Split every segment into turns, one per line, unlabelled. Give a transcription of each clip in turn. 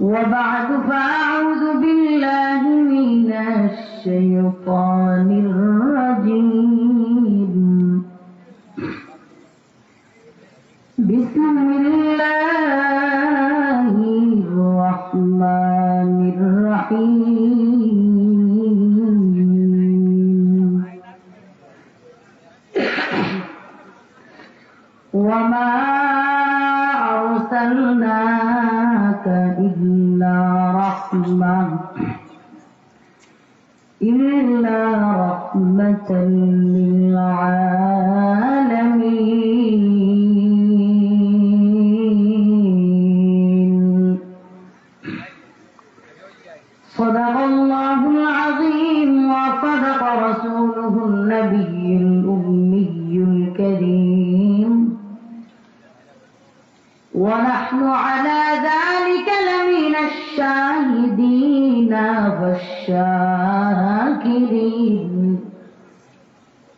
وبعد فأعوذ بالله من الشيطان الرجيم. رحمة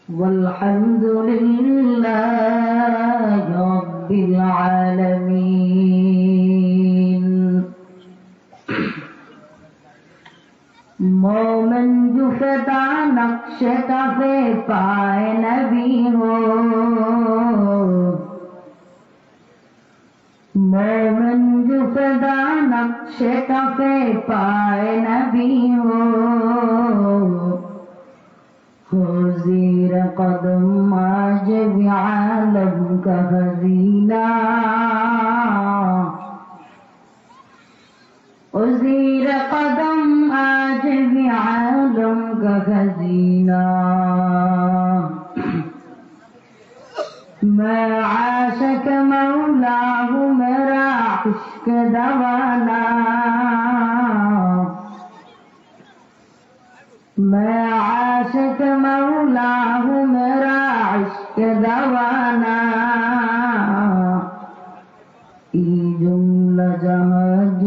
والحمد لله رب العالمين मोमन जो फदा नक्श कफे पाए नबी हो मोमन जो फदा नक्श कफे पाए नबी हो زير قدم ما جمع لم كهزينا وزير قدم آجب جمع لم كهزينا ما عاشك مولاه مرا عشك دوانا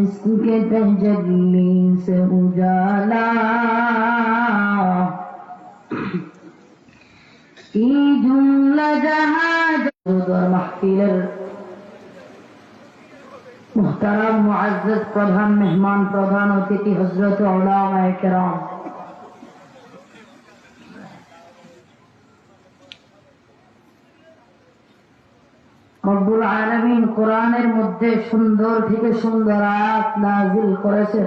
जिसके तजल्ली से उजाला ये जुमला जहाँ মাহফিলের মুহতারাম মুআজ্জাজ প্রধান মেহমান প্রধান অতিথি হজরত ওলামায়ে কেরাম রব্বুল আলমিন কোরআনের মধ্যে সুন্দর থেকে সুন্দর আয়াত নাজিল করেছে।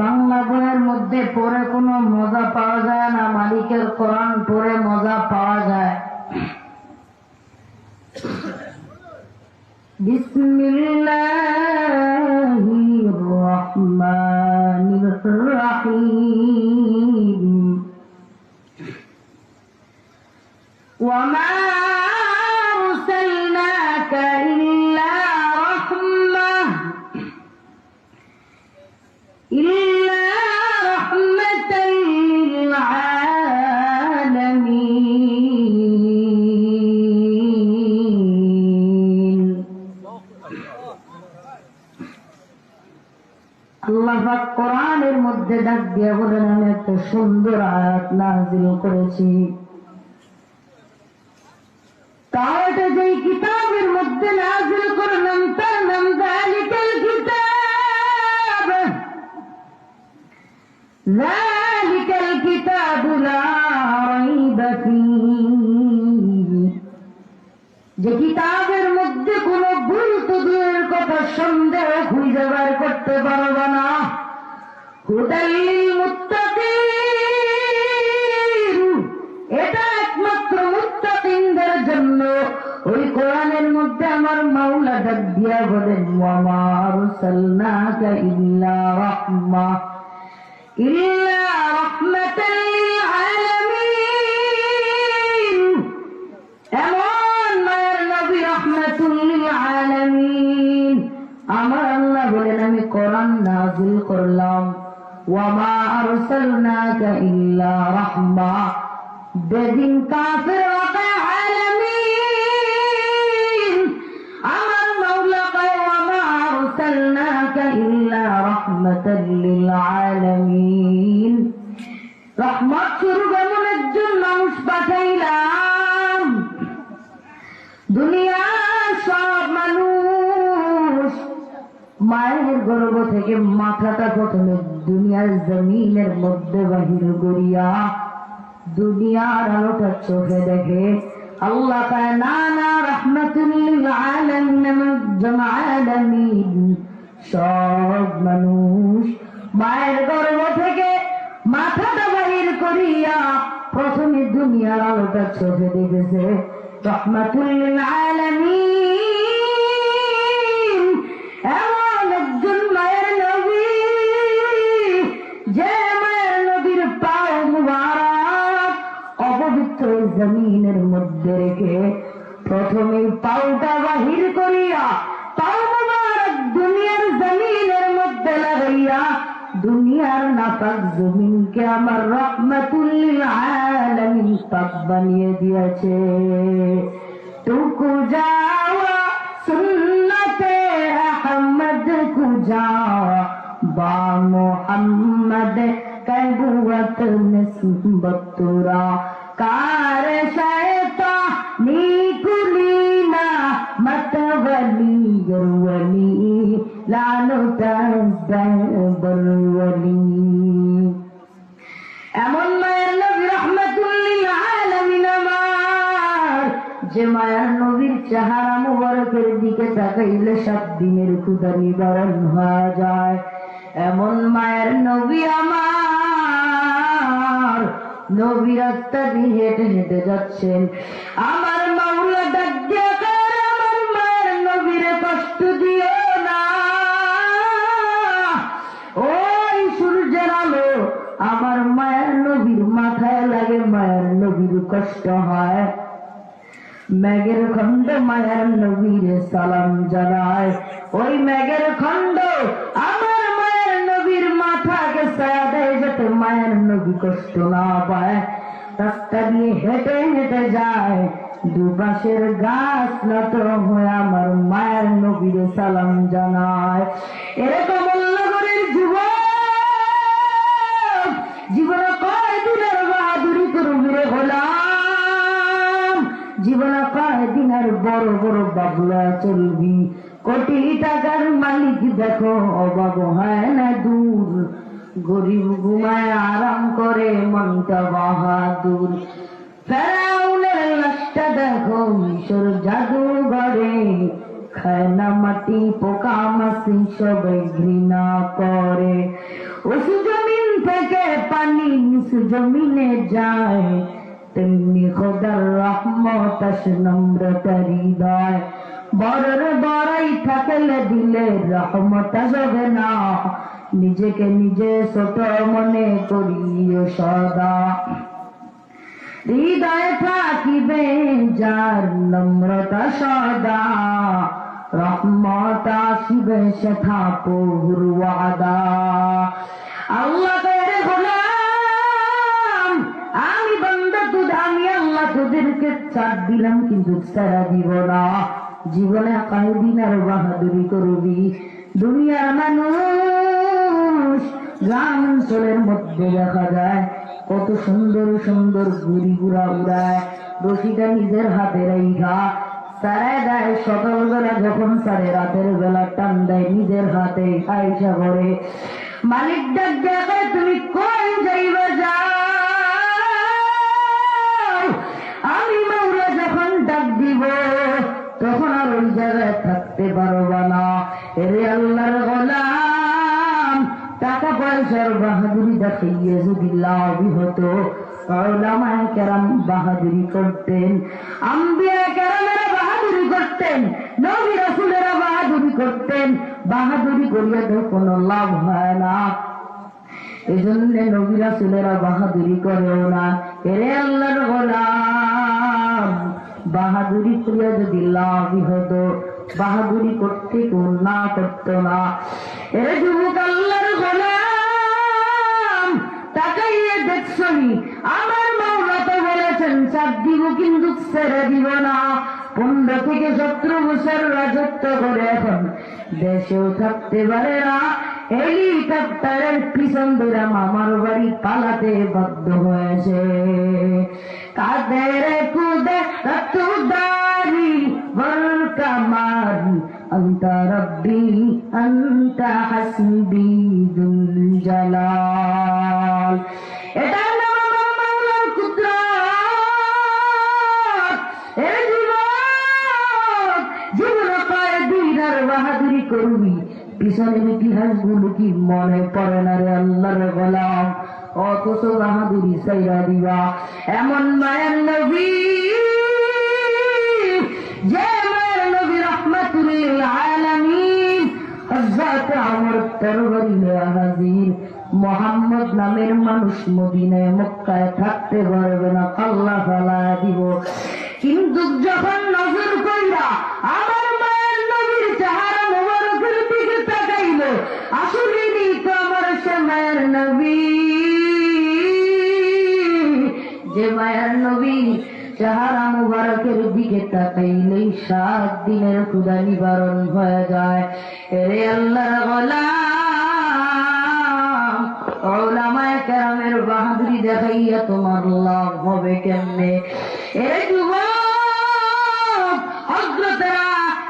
বাংলা বইয়ের মধ্যে পরে কোনো মজা পাওয়া যায় না, মালিকের কোরআন পরে মজা পাওয়া দিয়ে বলেন আমি একটা সুন্দর আয়াত নাজিল করেছি। তাও এটা যেই কিতাবের মধ্যে নাজিল করলাম, তার নাম জালিকাল কিতাব। জালিকাল কিতাব লা যে কিতাবের মধ্যে কোনো ভুল তো দূরের কথা সন্দেহ খুঁজে বার করতে পারবে না। হুদাল্লিল আরসালনাকা ইল্লা রাহমা ইল্লা রাহমাতাল লিল আলামিন এমন মায়ের নবী রহমাতুল্লিল আলামিন। আমার আল্লাহ বলেন, আমি কোরআন নাজিল করলাম। ওয়ামা আরসালনাকা ইল্লা রাহমা। বেদিন কাফির রাহমাতাল লিল আলামিন রহমত স্বরূপ এমন একজন মানুষ পাঠাইলাম। দুনিয়ার সব মানুষ মায়ের গর্ভ থেকে মাথাটা প্রথমে দুনিয়ার জমিনের মধ্যে বাহির করিয়া দুনিয়ার আলোটা চোখে দেখে আল্লাহ কয়, না না রহমতুল্লিল সব মানুষ মায়ের গর্ভ থেকে মাথাটা বাহির করিয়া প্রথমে দুনিয়ার আলোটা চোখে দেখেছে রহমাতুল্লিল আলামিন আমার রহমাতুল্লিল আলামিন পাপ বানিয়ে দিয়েছে। টুকু যাওয়া সুন্নতে আহমদ কু যাও বা মোহাম্মদ কবুয়ত নিসবত কার শয়তা নিকুলিনা মত ولی ولی لانو تزدبر ولی এমন মায়ের নবী রহমতুল্লিল আলামিন যে মায়ের নবীর চেহারা মুবারকের দিকে তাকাইলে সব দিনের ক্ষুদা নিবারণ হয়ে যায়। এমন মায়ের নবী আমার, নবীর দিয়ে হেঁটে হেঁটে যাচ্ছেন। আমার মাওলা কষ্ট হয়। মেঘের খন্ড মায়ের নবীর সালাম জানায়। ওই মেঘের খন্ড আমার মায়ের নবীর মাথাকে ছায়া দেয় যাতে মায়ের নবী কষ্ট না পায়। রাস্তা দিয়ে হেঁটে হেঁটে যায়। দুপাশের গাছ নত হয়ে আমার মায়ের নবীর সালাম জানায়। এরকম বড় বাবলা চলবি। কোটি টাকার মালিক দেখো, অভাব হয় না দূর। গরিব ঘুমায় আরাম করে, মনটা বাহাদুর। ফেরাউনের লাশটা দেখো, মিশর জাদুঘরে। মাটি, পোকা মাসি সবাই ঘৃণা করে। উঁচু জমিন থেকে পানি নিচু জমিনে যায়। তেমনি খোদার রহমত নম্রতা হৃদয়। বড়র বড়াই থাকলে দিলে রহমত আসবে না। নিজেকে নিজে ছোট মনে করিও সদা। হৃদয় থাকিবে যার নম্রতা সদা। রহমত আসিবে সেথা পৌরওয়াদা আল্লাহ তোদেরকে চার দিলাম, কিন্তু সারা দিব না। জীবনে কয়েকদিন আর বাহাদুরি করবি। দুনিয়ার মানুষ গ্রাম অঞ্চলের মধ্যে দেখা যায়, কত সুন্দর সুন্দর গুড়ি গুড়া উড়ায়। রশিটা নিজের হাতে রেখা সারায় দেয় সকালবেলা, যখন সারে রাতের বেলা টান দেয় নিজের হাতে। আইসা করে মালিক ডাক দেখে তুমি কোন যাইবে যাও আমি মৌরা যখন ডাক দিব, তখন আর ওই জায়গায় থাকতে পারবা না। এরে আল্লাহর গোলাম, টাকা পয়সার বাহাদুরি দেখাইয়ে যদি লাভ হতো, ওলামায়ে কেরাম বাহাদুরি করতেন আম্বিয়া কেরামেরা বাহাদুরি করতেন নবী রাসূলেরা বাহাদুরি করতেন। বাহাদুরি করিয়া তো কোনো লাভ হয় না। এই জন্য নবী বাহাদুরি করেও না। এরে আল্লাহর গোলাম বাহাদুরি করিয়া যদি লাভই বাহাদুরি করতে কেউ না করতো না। এরে যুবক আল্লাহর গোলাম, তাকাইয়ে দেখছনি, আমার মাওলা তো বলেছেন দিব কিন্তু ছেড়ে দিব না। পনেরো থেকে সতেরো বছর রাজত্ব করে এখন দেশেও থাকতে পারে না। হেলিকপ্টারের পিছন ধরে মামার বাড়ি পালাতে বাধ্য হয়েছে। কাদের tu dari wal kamar anta rabbi anta hasbi dzul jalal এটা নাম আমার মাওলার কুদরত। এ জীবন জীবন পায় দিনার বাহাদুরি করবি পিছনের ইতিহাসগুলো কি মনে পড়ে না রে আল্লাহর গোলাম? অথচ বাহাদুরি সাইরা দিবা। এমন মায়ের নবী হযরত আমার তরবারি হাজির মোহাম্মদ নামের মানুষ মদিনায়, মক্কায় থাকতে পারবে না, আল্লাহ ফালা দিব। কিন্তু যখন চেহারা মুবারকের দিকে তাকাইলেই সাত দিনের ক্ষুদা নিবারণ হয়ে যায়। এরে আল্লাহ ওলামায়ে কেরামের বাহাদুরি দেখাইয়া তোমার লাভ হবে কেমনে? এরে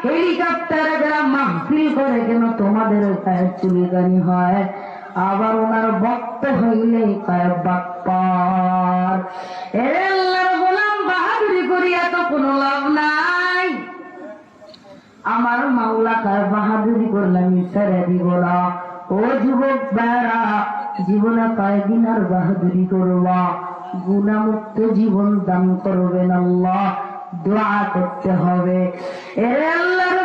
হেলিকপ্টারে যারা মাহফিল করে কেন তোমাদের পায়ের চুলিগানি হয়? আবার ওনার ভক্ত হইলে পায় বাপ্পার। আমার তার বাহাদুরি করলাম ছেড়ে দিব না। ও যুবক বেড়া জীবনে কয়েকদিন আর বাহাদুরি করবা? গুণামুক্ত জীবন দান করবেন আল্লাহ, দোয়া করতে হবে। এর আল্লাহর